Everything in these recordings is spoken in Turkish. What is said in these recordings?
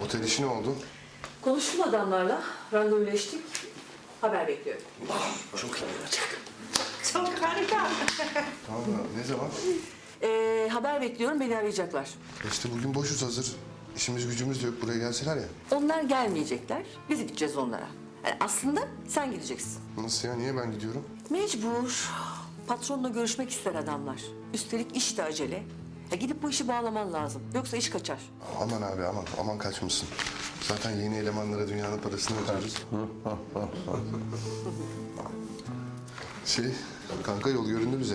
Otel işi ne oldu? Konuştum adamlarla. Randevuleştik. Haber bekliyorum. Çok iyi olacak. Çok harika. Tamam ya, ne zaman? Ee, haber bekliyorum. Beni arayacaklar. E İşte bugün boşuz hazır. İşimiz gücümüz de yok. Buraya gelseler ya. Onlar gelmeyecekler. Biz gideceğiz onlara. Yani aslında sen gideceksin. Nasıl ya? Niye ben gidiyorum? Mecbur. Patronla görüşmek ister adamlar. Üstelik iş de acele. Ya gidip bu işi bağlaman lazım. Yoksa iş kaçar. Aman abi aman. Aman kaçmışsın. Zaten yeni elemanlara dünyanın parasını ödüyoruz. şey, kanka yol göründü bize.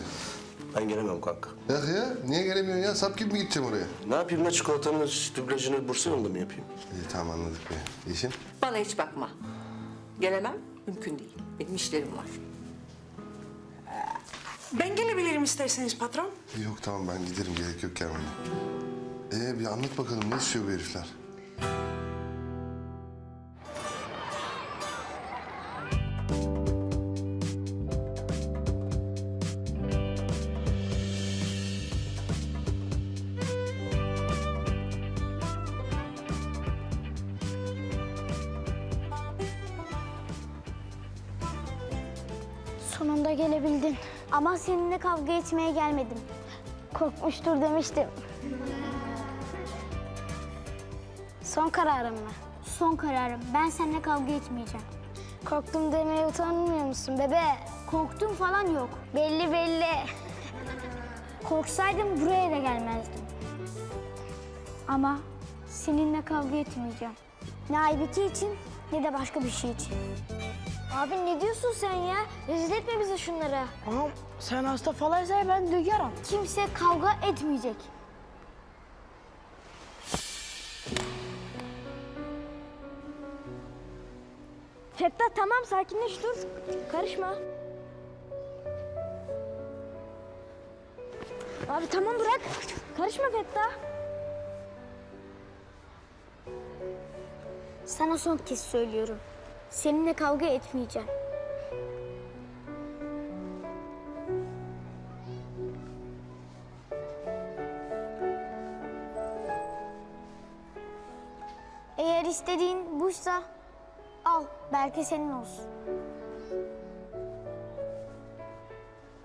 Ben gelemem kanka. Ya ya, niye gelemiyorsun ya? Sap gibi mi gideceğim oraya? Ne yapayım la çikolatanın dublajını Bursa'nın mı yapayım? İyi tamam anladık be. Yeşim? Bana hiç bakma. Gelemem. Mümkün değil. Benim işlerim var. Ben gelebilirim isterseniz patron. Yok tamam ben giderim. Gerek yok gelmene. Ee bir anlat bakalım ne istiyor bu herifler? Sonunda gelebildin. Ama seninle kavga etmeye gelmedim. Korkmuştur demiştim. Son kararım mı? Son kararım. Ben seninle kavga etmeyeceğim. Korktum demeye utanmıyor musun bebe? Korktum falan yok. Belli belli. Korksaydım buraya da gelmezdim. Ama seninle kavga etmeyeceğim. Ne Aybiki için ne de başka bir şey için. Abi ne diyorsun sen ya? Rezil etme bizi şunlara. Ağam sen hasta falaysa ben dökerim. Kimse kavga etmeyecek. Fettah tamam sakinleş dur. Karışma. Abi tamam bırak. Karışma Fettah. Sana son kez söylüyorum. Seninle kavga etmeyeceğim. Eğer istediğin buysa al. Belki senin olsun.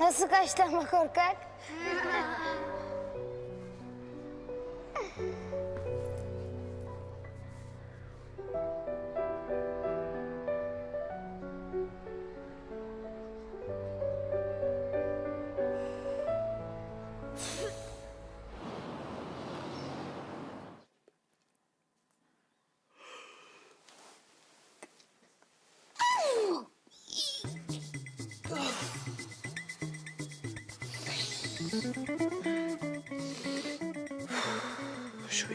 Nasıl kaçtı ama korkak?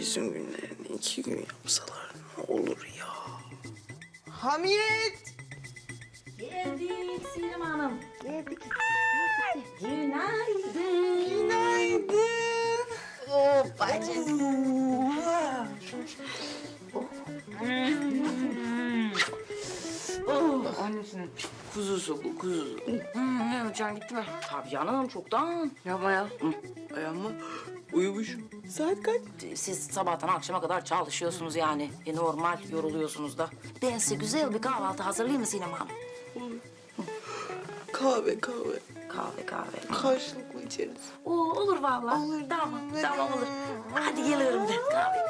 Şu izin günlerini iki gün yapsalar ne olur ya. Hamiyet. Geldik Sinem Hanım. Geldik. Günaydın. Günaydın. Oh bacım. Oh, annesinin kuzusu bu kuzusu. Hmm, ne Can gitti mi? Tabii canım çoktan. Yapma ya. Hı. Ayağıma uyumuş. Saat kaç? Siz sabahtan akşama kadar çalışıyorsunuz yani. E, normal yoruluyorsunuz da. Ben size güzel bir kahvaltı hazırlayayım mı Sinem Hanım? Kahve kahve. Kahve kahve. Karşılıklı içeriz. Oo, olur vallahi. Olur, Tamam, tamam, olur. Hadi geliyorum ben kahve.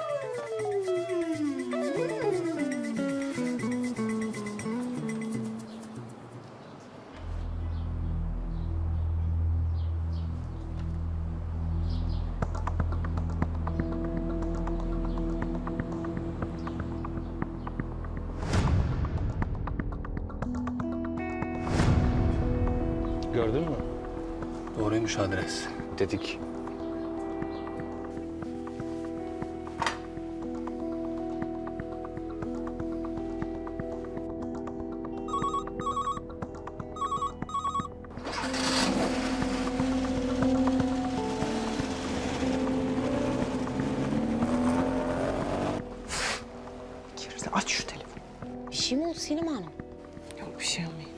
Gördün mü? Doğruymuş adres. Dedik. Kirli aç şu telefonu. Bir şey mi oldu Sinem Hanım? Yok bir şey Hamiyet.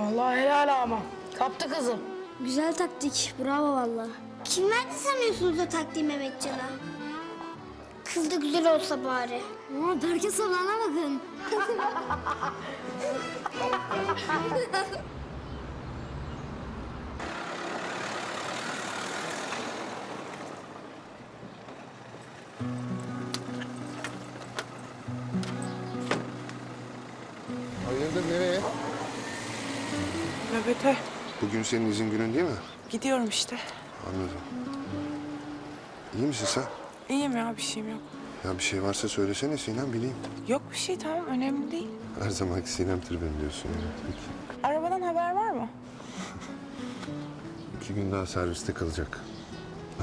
Vallahi helal ama. Kaptı kızı. Güzel taktik. Bravo vallahi. Kim verdi sanıyorsunuz o taktiği Mehmetcan'a? Kız da güzel olsa bari. Ama Berke salana bakın. Nöbete Bugün senin izin günün değil mi? gidiyorum işte. Anladım. İyi misin sen? İyiyim ya bir şeyim yok. Ya bir şey varsa söylesene Sinem bileyim. Yok bir şey tamam önemli değil. Her zamanki Sinem tribim diyorsun ya. Peki. Arabadan haber var mı? İki gün daha serviste kalacak.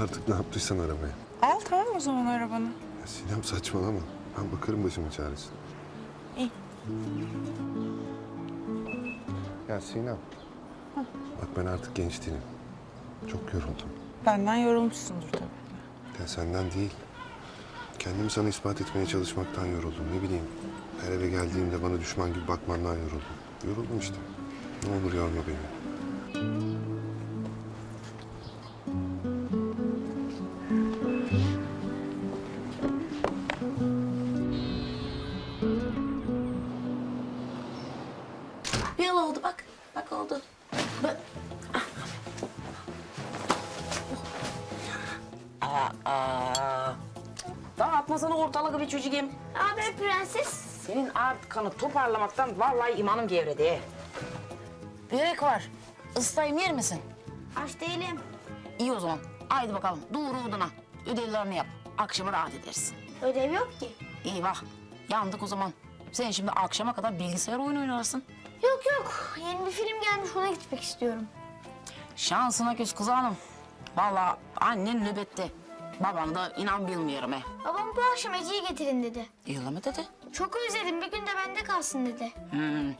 Artık ne yaptıysan arabaya. Al tamam o zaman arabanı. Ya Sinem saçmalama. Ben bakarım başımın çaresine. İyi. Ya Sinem. Bak ben artık genç değilim. Çok yoruldum. Benden yorulmuşsundur tabii. Ya senden değil. Kendimi sana ispat etmeye çalışmaktan yoruldum. Ne bileyim. Her eve geldiğimde bana düşman gibi bakmandan yoruldum. Yoruldum işte. Ne olur yorma beni. Bir yıl oldu bak. Bak oldu. Aa, aa. Dağıtmasana ortalığı bir çocuğum. Haber prenses. Senin arkanı toparlamaktan vallahi imanım gevredi. Börek var. Islayayım yer misin? Aç değilim. İyi o zaman. Haydi bakalım. Doğru odana. Ödevlerini yap. Akşama rahat edersin. Ödev yok ki. İyi bak. Yandık o zaman. Sen şimdi akşama kadar bilgisayar oyunu oynarsın. Yok yok. Yeni bir film gelmiş ona gitmek istiyorum. Şansına küs kız hanım. Vallahi annen nöbette. Babam da inan bilmiyorum he. Babam bu akşam Ece'yi getirin dedi. İyi mi dedi? Çok özledim bir gün de bende kalsın dedi. Hmm.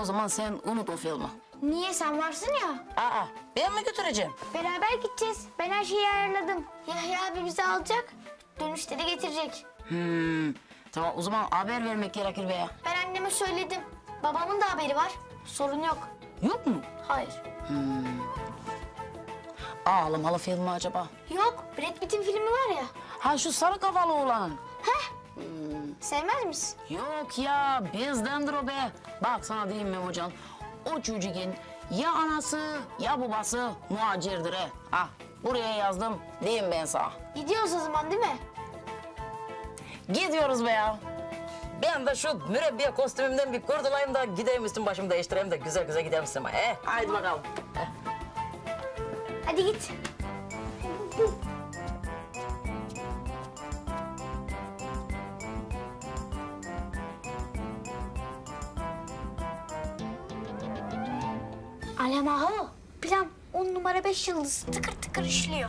O zaman sen unut o filmi. Niye sen varsın ya? Aa, ben mi götüreceğim? Beraber gideceğiz. Ben her şeyi ayarladım. Yahya abi bizi alacak. Dönüşte de getirecek. Hmm. Tamam o zaman haber vermek gerekir be ya. Ben anneme söyledim. Babamın da haberi var. Sorun yok. Yok mu? Hayır. Ağlamalı film mi acaba? Yok. Brad Pitt'in filmi var ya. Ha şu sarı kafalı olan. Sevmez misin? Yok ya bizdendir o be. Bak sana diyeyim mi hocam? O çocuğun ya anası ya babası muhacirdir he. Ha buraya yazdım diyeyim ben sana. Gidiyoruz o zaman değil mi? Gidiyoruz be ya. Ben de şu mürebbiye kostümümden bir kurtulayım da gideyim üstüm başımı değiştireyim de güzel güzel gidelim sinemaya. He? Haydi bakalım. Hadi git. Alem aho. Plan 10 numara 5 yıldız tıkır tıkır işliyor.